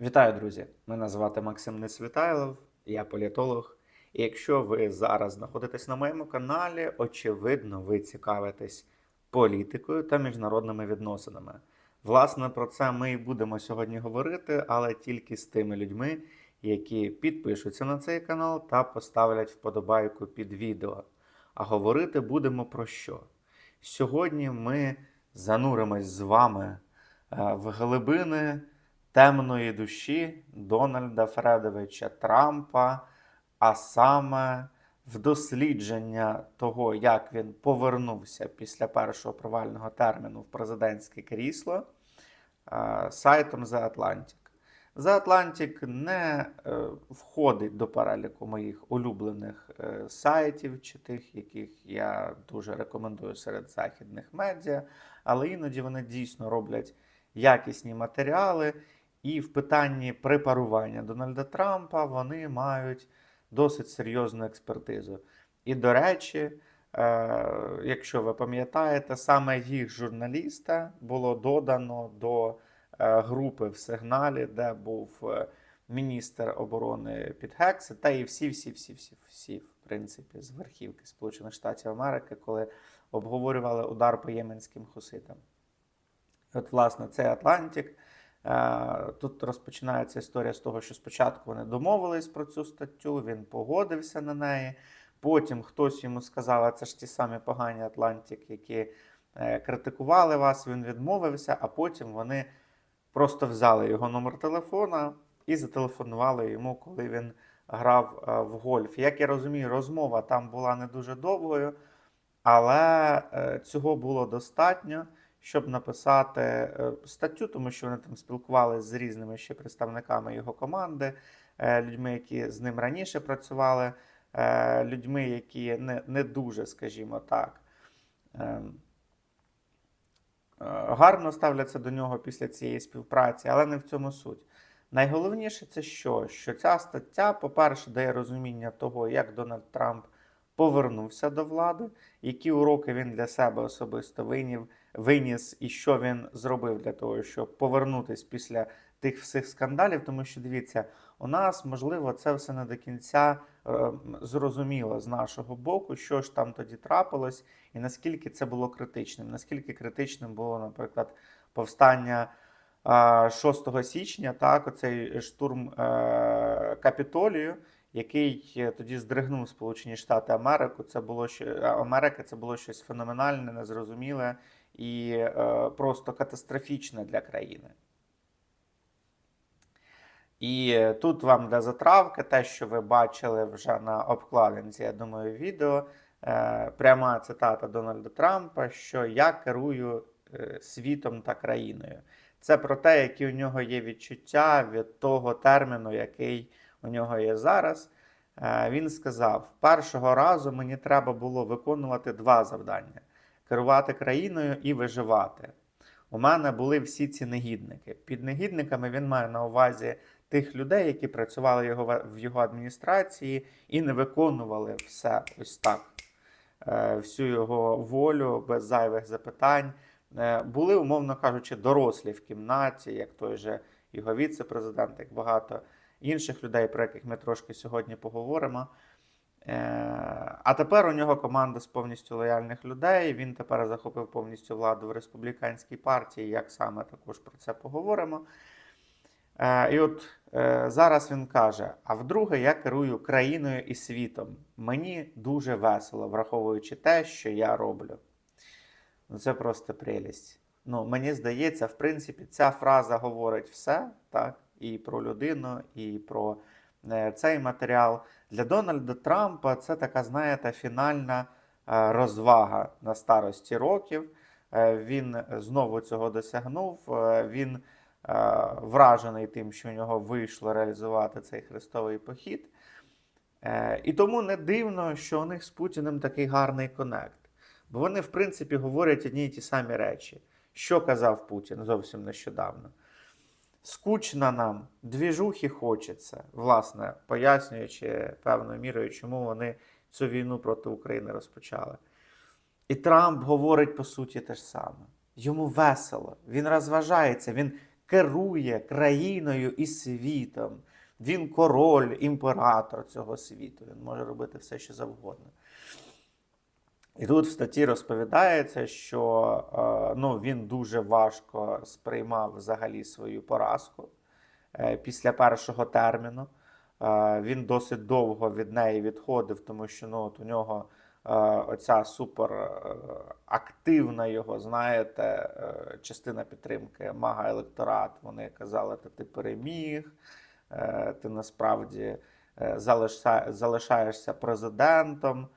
Вітаю, друзі! Мене звати Максим Несвітайлов, я політолог. І якщо ви зараз знаходитесь на моєму каналі, очевидно, ви цікавитесь політикою та міжнародними відносинами. Власне, про це ми і будемо сьогодні говорити, але тільки з тими людьми, які підпишуться на цей канал та поставлять вподобайку під відео. А говорити будемо про що? Сьогодні ми зануримось з вами е, в глибини темної душі Дональда Фредовича Трампа, а саме в дослідження того, як він повернувся після першого провального терміну в президентське крісло е, сайтом The Atlantic. The Atlantic не е, входить до переліку моїх улюблених е, сайтів чи тих, яких я дуже рекомендую серед західних медіа, але іноді вони дійсно роблять якісні матеріали, і в питанні препарування Дональда Трампа вони мають досить серйозну експертизу. І, до речі, е, якщо ви пам'ятаєте, саме їх журналіста було додано до е, групи в сигналі, де був е, міністр оборони Піт Гекс, та і всі, всі, всі, всі, всі, в принципі, з верхівки Сполучених Штатів Америки, коли обговорювали удар по єменським хуситам. От, власне, цей Атлантик. Е, Тут розпочинається історія з того, що спочатку вони домовились про цю статтю, він погодився на неї. Потім хтось йому сказав, а це ж ті самі погані Атлантик, які е, критикували вас, він відмовився, а потім вони просто взяли його номер телефона і зателефонували йому, коли він грав е, в гольф. Як я розумію, розмова там була не дуже довгою, але цього було достатньо щоб написати е, статтю, тому що вони там спілкувалися з різними ще представниками його команди, е, людьми, які з ним раніше працювали, е, людьми, які не, не дуже, скажімо так, ем, гарно ставляться до нього після цієї співпраці, але не в цьому суть. Найголовніше це що? Що ця стаття, по-перше, дає розуміння того, як Дональд Трамп повернувся до влади, які уроки він для себе особисто винів, виніс і що він зробив для того, щоб повернутися після тих всіх скандалів. Тому що дивіться, у нас можливо це все не до кінця е, зрозуміло з нашого боку, що ж там тоді трапилось, і наскільки це було критичним. Наскільки критичним було, наприклад, повстання. 6 січня, так, оцей штурм е, Капітолію, який тоді здригнув Сполучені Штати Америку. Це було Америки, це було щось феноменальне, незрозуміле і е, просто катастрофічне для країни. І тут вам для затравки, те, що ви бачили вже на обкладинці, я думаю, відео. Е, пряма цитата Дональда Трампа, що я керую е, світом та країною. Це про те, які у нього є відчуття від того терміну, який у нього є зараз. Е, він сказав: першого разу мені треба було виконувати два завдання: керувати країною і виживати. У мене були всі ці негідники. Під негідниками він має на увазі тих людей, які працювали його в його адміністрації і не виконували все ось так, е, всю його волю без зайвих запитань. Е, були, умовно кажучи, дорослі в кімнаті, як той же його віце-президент, як багато інших людей, про яких ми трошки сьогодні поговоримо. Е, а тепер у нього команда з повністю лояльних людей. Він тепер захопив повністю владу в республіканській партії. Як саме також про це поговоримо. Е, і от зараз він каже: а вдруге, я керую країною і світом. Мені дуже весело, враховуючи те, що я роблю. Ну, це просто прелість. Ну, Мені здається, в принципі, ця фраза говорить все, так? І про людину, і про е, цей матеріал. Для Дональда Трампа це така, знаєте, фінальна е, розвага на старості років. Е, він знову цього досягнув. Він вражений тим, що у нього вийшло реалізувати цей хрестовий похід. І тому не дивно, що у них з Путіним такий гарний конект. Бо вони, в принципі, говорять одні й ті самі речі. Що казав Путін зовсім нещодавно? Скучно нам, двіжухи хочеться, власне, пояснюючи певною мірою, чому вони цю війну проти України розпочали. І Трамп говорить по суті те ж саме. Йому весело, він розважається, він керує країною і світом. Він король, імператор цього світу. Він може робити все, що завгодно. І тут в статті розповідається, що е, ну, він дуже важко сприймав взагалі свою поразку е, після першого терміну. Е, Він досить довго від неї відходив, тому що ну, от у нього оця супер е, активна його, знаєте, частина підтримки мага електорат. Вони казали, що ти переміг, ти насправді залишаєшся президентом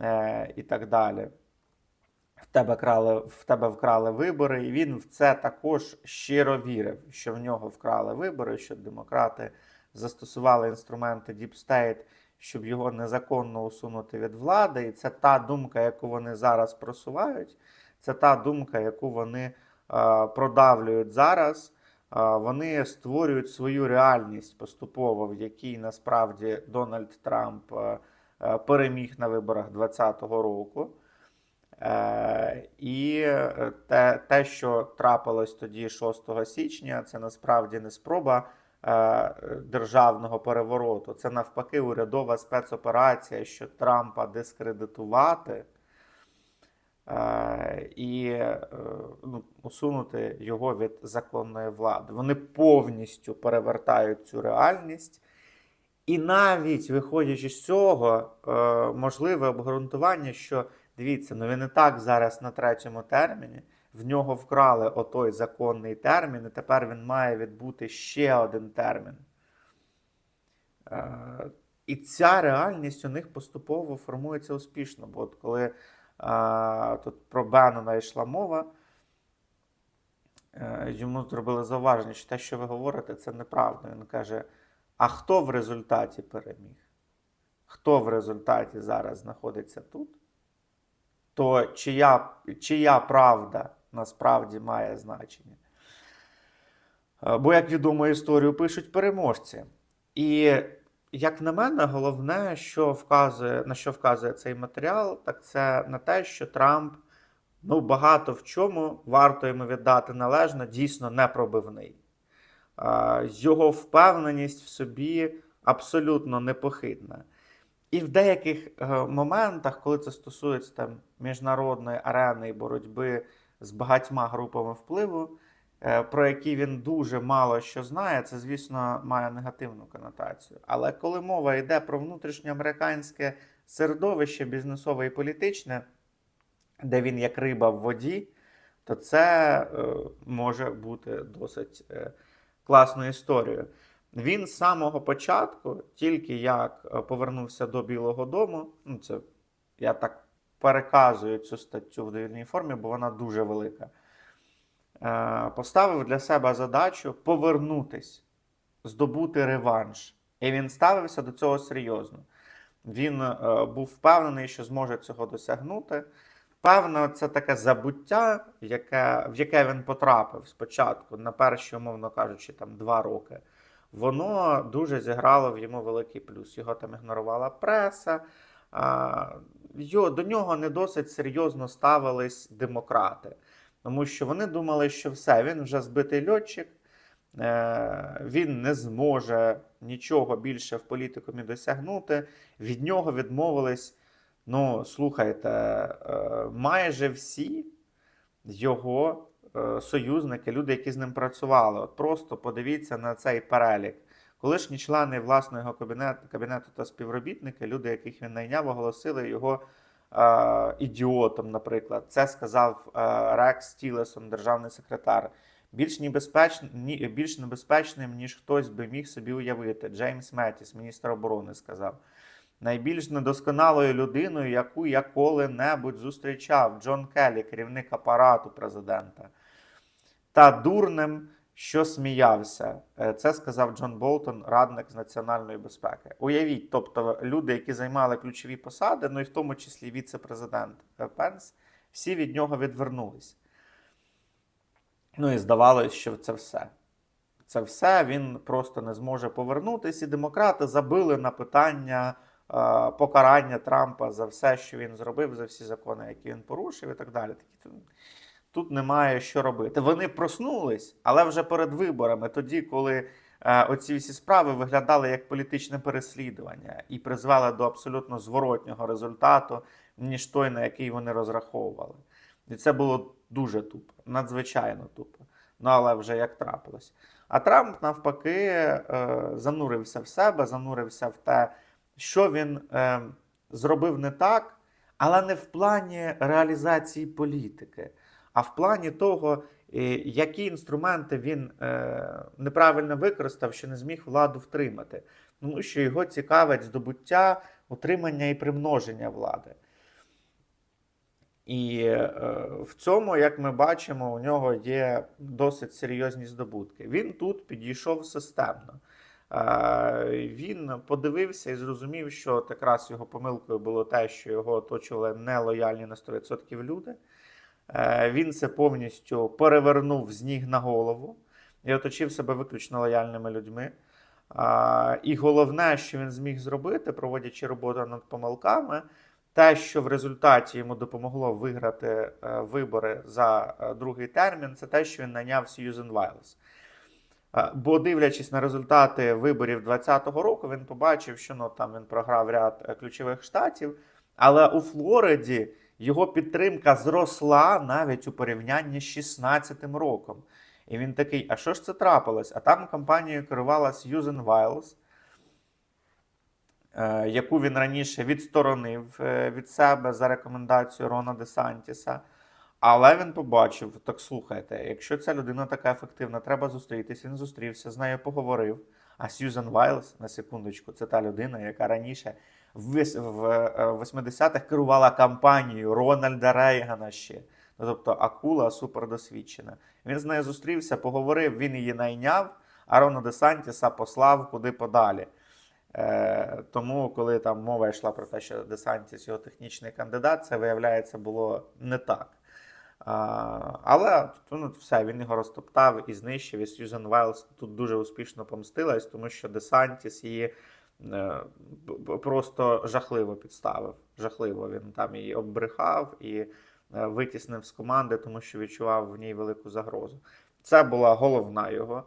е, і так далі. В тебе, крали, в тебе вкрали вибори, і він в це також щиро вірив, що в нього вкрали вибори, що демократи застосували інструменти Deep State, щоб його незаконно усунути від влади. І це та думка, яку вони зараз просувають, це та думка, яку вони е, продавлюють зараз. Е, вони створюють свою реальність поступово, в якій насправді Дональд Трамп е, переміг на виборах 2020 року. Е, І е, те, те, що трапилось тоді 6 січня, це насправді не спроба е, державного перевороту. Це навпаки урядова спецоперація, що Трампа дискредитувати е, і е, ну, усунути його від законної влади. Вони повністю перевертають цю реальність. І навіть виходячи з цього, е, можливе обґрунтування, що дивіться, ну він і так зараз на третьому терміні. В нього вкрали отой законний термін, і тепер він має відбути ще один термін. Е, і ця реальність у них поступово формується успішно. Бо от коли е, тут про Беннона йшла мова, йому зробили зауваження, що те, що ви говорите, це неправда. Він каже: а хто в результаті переміг? Хто в результаті зараз знаходиться тут? То чия, чия правда насправді має значення? Е, Бо, як відомо, історію пишуть переможці. І, як на мене, головне, що вказує, на що вказує цей матеріал, так це на те, що Трамп ну, багато в чому варто йому віддати належно, дійсно непробивний. Його впевненість в собі абсолютно непохитна. І в деяких е, моментах, коли це стосується там, міжнародної арени і боротьби з багатьма групами впливу, е, про які він дуже мало що знає, це, звісно, має негативну конотацію. Але коли мова йде про внутрішньоамериканське середовище, бізнесове і політичне, де він як риба в воді, то це е, може бути досить класною історією. Він з самого початку, тільки як е, повернувся до Білого Дому, ну це я так переказую цю статтю в довільній формі, бо вона дуже велика. Е, Поставив для себе задачу повернутись, здобути реванш. І він ставився до цього серйозно. Він е, був впевнений, що зможе цього досягнути. Певно, це таке забуття, яке, в яке він потрапив спочатку, на перші, умовно кажучи, там два роки. Воно дуже зіграло в йому великий плюс. Його там ігнорувала преса. А, йо, до нього не досить серйозно ставились демократи, тому що вони думали, що все, він вже збитий льотчик, е, він не зможе нічого більше в політикумі досягнути. Від нього відмовились. Ну, слухайте, е, майже всі його е, союзники, люди, які з ним працювали. От просто подивіться на цей перелік. Колишні члени власного кабінету, кабінету та співробітники, люди, яких він найняв, оголосили його е, ідіотом, наприклад. Це сказав е, Рекс Тілесон, державний секретар. Більш, небезпеч... ні, більш небезпечним, ніж хтось би міг собі уявити. Джеймс Меттіс, міністр оборони, сказав. Найбільш недосконалою людиною, яку я коли-небудь зустрічав, Джон Келлі, керівник апарату президента. Та дурним, що сміявся. Е, Це сказав Джон Болтон, радник з національної безпеки. Уявіть, тобто люди, які займали ключові посади, ну і в тому числі віце-президент е, Пенс, всі від нього відвернулись. Ну і здавалося, що це все. Це все він просто не зможе повернутися. І демократи забили на питання покарання Трампа за все, що він зробив, за всі закони, які він порушив, і так далі. Тут немає що робити. Вони проснулись, але вже перед виборами, тоді, коли е, оці всі справи виглядали як політичне переслідування і призвели до абсолютно зворотнього результату, ніж той, на який вони розраховували. І це було дуже тупо, надзвичайно тупо. Ну, але вже як трапилось. А Трамп, навпаки, е, занурився в себе, занурився в те, що він е, зробив не так, але не в плані реалізації політики, а в плані того, які інструменти він е, неправильно використав, що не зміг владу втримати. Тому що його цікавить здобуття, утримання і примноження влади. І е, в цьому, як ми бачимо, у нього є досить серйозні здобутки. Він тут підійшов системно. Е, він подивився і зрозумів, що якраз його помилкою було те, що його оточували нелояльні на 100% люди. Е, він це повністю перевернув з ніг на голову і оточив себе виключно лояльними людьми. І головне, що він зміг зробити, проводячи роботу над помилками, те, що в результаті йому допомогло виграти е, вибори за е, другий термін, це те, що він найняв Сьюзен Вайлз. Бо дивлячись на результати виборів 2020 року, він побачив, що ну, там він програв ряд е, ключових штатів, але у Флориді його підтримка зросла навіть у порівнянні з 2016 роком. І він такий: а що ж це трапилось? А там компанією керувала Сьюзен Вайлз, е, яку він раніше відсторонив е, від себе за рекомендацією Рона Десантіса. Але він побачив: так слухайте, якщо ця людина така ефективна, треба зустрітись. Він зустрівся, з нею поговорив. А Сьюзен Вайлз, на секундочку, це та людина, яка раніше в вис- в е, 80-х керувала кампанією Рональда Рейгана ще. Ну, Тобто акула супердосвідчена. Він з нею зустрівся, поговорив, він її найняв, а Рона Десантіса послав куди подалі. Е, тому, коли там мова йшла про те, що Десантіс його технічний кандидат, це виявляється було не так. Але ну, все, він його розтоптав і знищив. І Сьюзен Вайлз тут дуже успішно помстилась, тому що Десантіс її е, просто жахливо підставив. Жахливо він там її оббрехав і е, витіснив з команди, тому що відчував в ній велику загрозу. Це була головна його,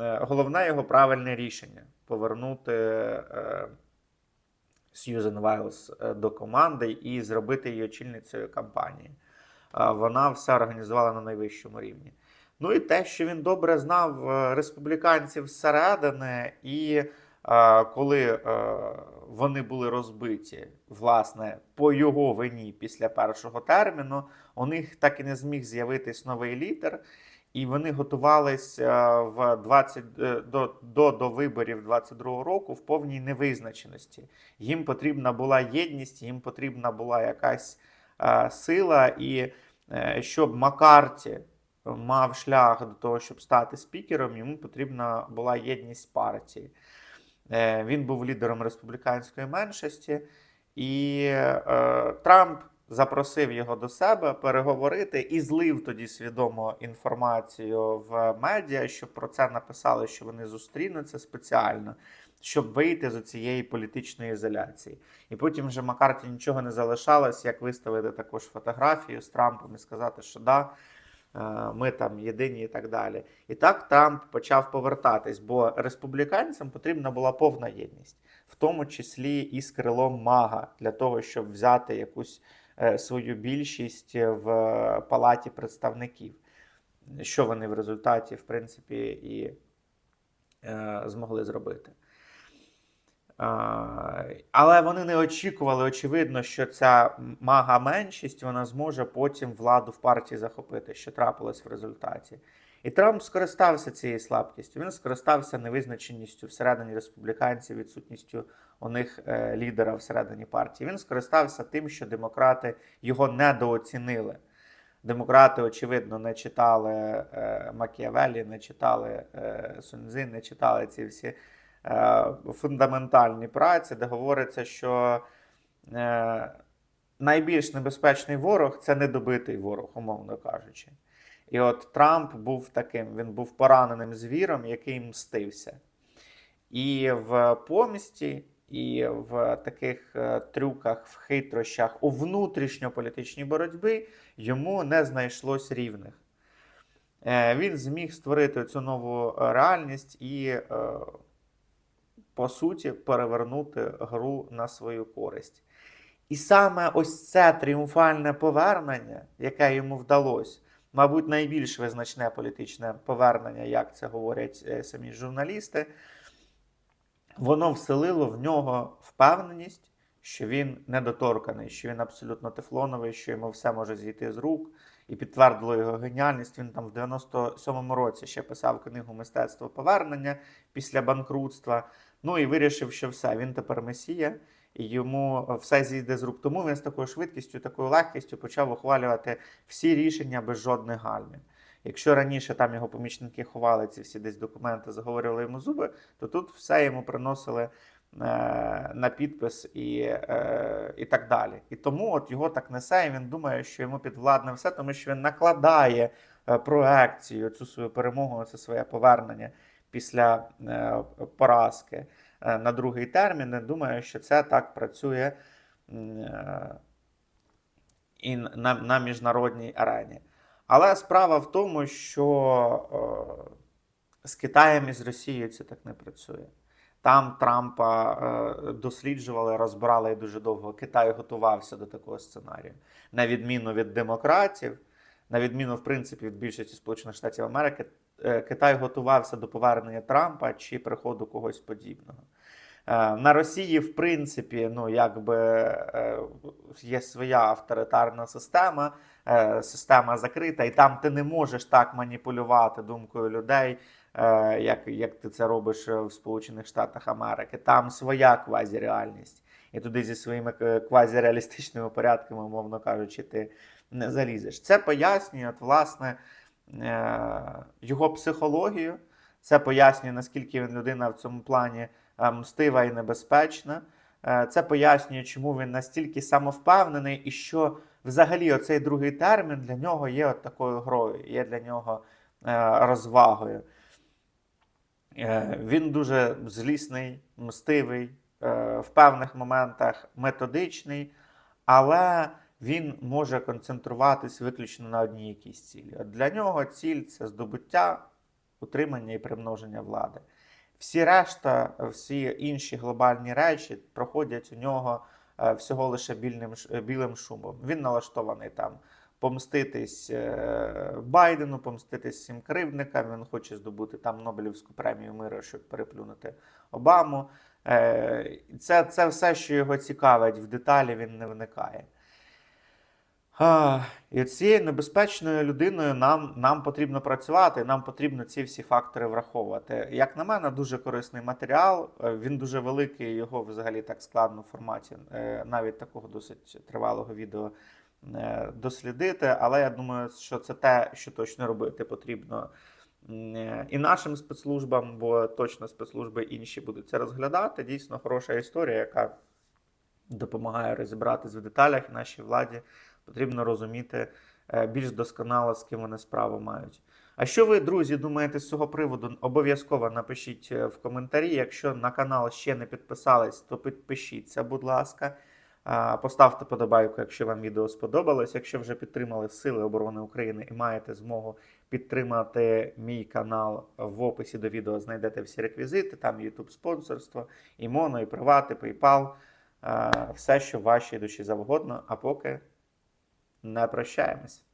е, головне його правильне рішення повернути Сьюзен Вайлз е, до команди і зробити її очільницею кампанії. Вона все організувала на найвищому рівні. Ну і те, що він добре знав е, республіканців зсередини, і е, коли е, вони були розбиті, власне, по його вині після першого терміну, у них так і не зміг з'явитись новий лідер, і вони готувались е, в 20, е, до, до, до виборів 22-го року в повній невизначеності. Їм потрібна була єдність, їм потрібна була якась сила, і е, щоб Маккарті мав шлях до того, щоб стати спікером, йому потрібна була єдність партії. Е, Він був лідером республіканської меншості, і е, Трамп запросив його до себе переговорити і злив тоді свідомо інформацію в медіа, щоб про це написали, що вони зустрінуться спеціально, щоб вийти з цієї політичної ізоляції. І потім вже Маккарті нічого не залишалось, як виставити також фотографію з Трампом і сказати, що да. е, Ми там єдині і так далі. І так Трамп почав повертатись, бо республіканцям потрібна була повна єдність, в тому числі і з крилом Мага, для того, щоб взяти якусь е, свою більшість в палаті представників, що вони в результаті, в принципі, і е, змогли зробити. Але вони не очікували, очевидно, що ця мага меншість вона зможе потім владу в партії захопити, що трапилось в результаті. І Трамп скористався цією слабкістю. Він скористався невизначеністю всередині республіканців, відсутністю у них е, лідера всередині партії. Він скористався тим, що демократи його недооцінили. Демократи, очевидно, не читали е, Макіавелі, не читали е, Суньцзи, не читали ці всі е, фундаментальні праці, де говориться, що е, найбільш небезпечний ворог це недобитий ворог, умовно кажучи. І от Трамп був таким, він був пораненим звіром, який мстився. І в помсті і в таких е, трюках, в хитрощах у внутрішньополітичній боротьбі йому не знайшлось рівних. Він зміг створити цю нову реальність і, по суті, перевернути гру на свою користь. І саме ось це тріумфальне повернення, яке йому вдалося, мабуть, найбільш визначне політичне повернення, як це говорять е, самі журналісти, воно вселило в нього впевненість, що він недоторканий, що він абсолютно тефлоновий, що йому все може зійти з рук, і підтвердило його геніальність. Він там в 97-му році ще писав книгу Мистецтво повернення після банкрутства. Ну і вирішив, що все, він тепер месія, і йому все зійде з рук. Тому він з такою швидкістю, такою легкістю почав ухвалювати всі рішення без жодних гальмів. Якщо раніше там його помічники ховали ці всі десь документи, заговорювали йому зуби, то тут все йому приносили е, на підпис і, е, і так далі. І тому от його так несе, і він думає, що йому підвладне все, тому що він накладає е, проекцію, цю свою перемогу, це своє повернення після е, поразки е, на другий термін. І думає, що це так працює е, і на, на міжнародній арені. Але справа в тому, що з Китаєм і з Росією це так не працює. Там Трампа досліджували, розбирали і дуже довго. Китай готувався до такого сценарію. На відміну від демократів, на відміну, в принципі, від більшості Сполучених Штатів Америки, Китай готувався до повернення Трампа чи приходу когось подібного. Е, На Росії, в принципі, ну якби е, є своя авторитарна система, е, система закрита, і там ти не можеш так маніпулювати думкою людей, е, як, як ти це робиш в Сполучених Штатах Америки. Там своя квазіреальність. І туди зі своїми е, квазіреалістичними порядками, умовно кажучи, ти не залізеш. Це пояснює, от, власне, е, його психологію. Це пояснює, наскільки він людина в цьому плані е, мстива і небезпечна. Е, Це пояснює, чому він настільки самовпевнений, і що взагалі оцей другий термін для нього є от такою грою, є для нього е, розвагою. Е, Він дуже злісний, мстивий, е, в певних моментах методичний, але він може концентруватись виключно на одній якійсь цілі. От для нього ціль це здобуття, утримання і примноження влади. Всі решта, всі інші глобальні речі проходять у нього е, всього лише більним, е, білим шумом. Він налаштований там помститись е, Байдену, помститись всім кривдникам. Він хоче здобути там Нобелівську премію миру, щоб переплюнути Обаму. Це, це все, що його цікавить, в деталі він не вникає. І цією небезпечною людиною нам, нам потрібно працювати, нам потрібно ці всі фактори враховувати. Як на мене, дуже корисний матеріал. е, Він дуже великий, його взагалі так складно в форматі, е, навіть такого досить тривалого відео е, дослідити. Але я думаю, що це те, що точно робити потрібно і нашим спецслужбам, бо точно спецслужби інші будуть це розглядати. Дійсно хороша історія, яка допомагає розібратись в деталях нашій владі. Потрібно розуміти е, більш досконало, з ким вони справу мають. А що ви, друзі, думаєте з цього приводу? Обов'язково напишіть е, в коментарі. Якщо на канал ще не підписались, то підпишіться, будь ласка. Поставте подобайку, якщо вам відео сподобалось. Якщо вже підтримали Сили оборони України і маєте змогу підтримати мій канал в описі до відео, знайдете всі реквізити. Там YouTube спонсорство, і моно, і привати, PayPal. Все, що вашій душі завгодно. А поки не прощаємось.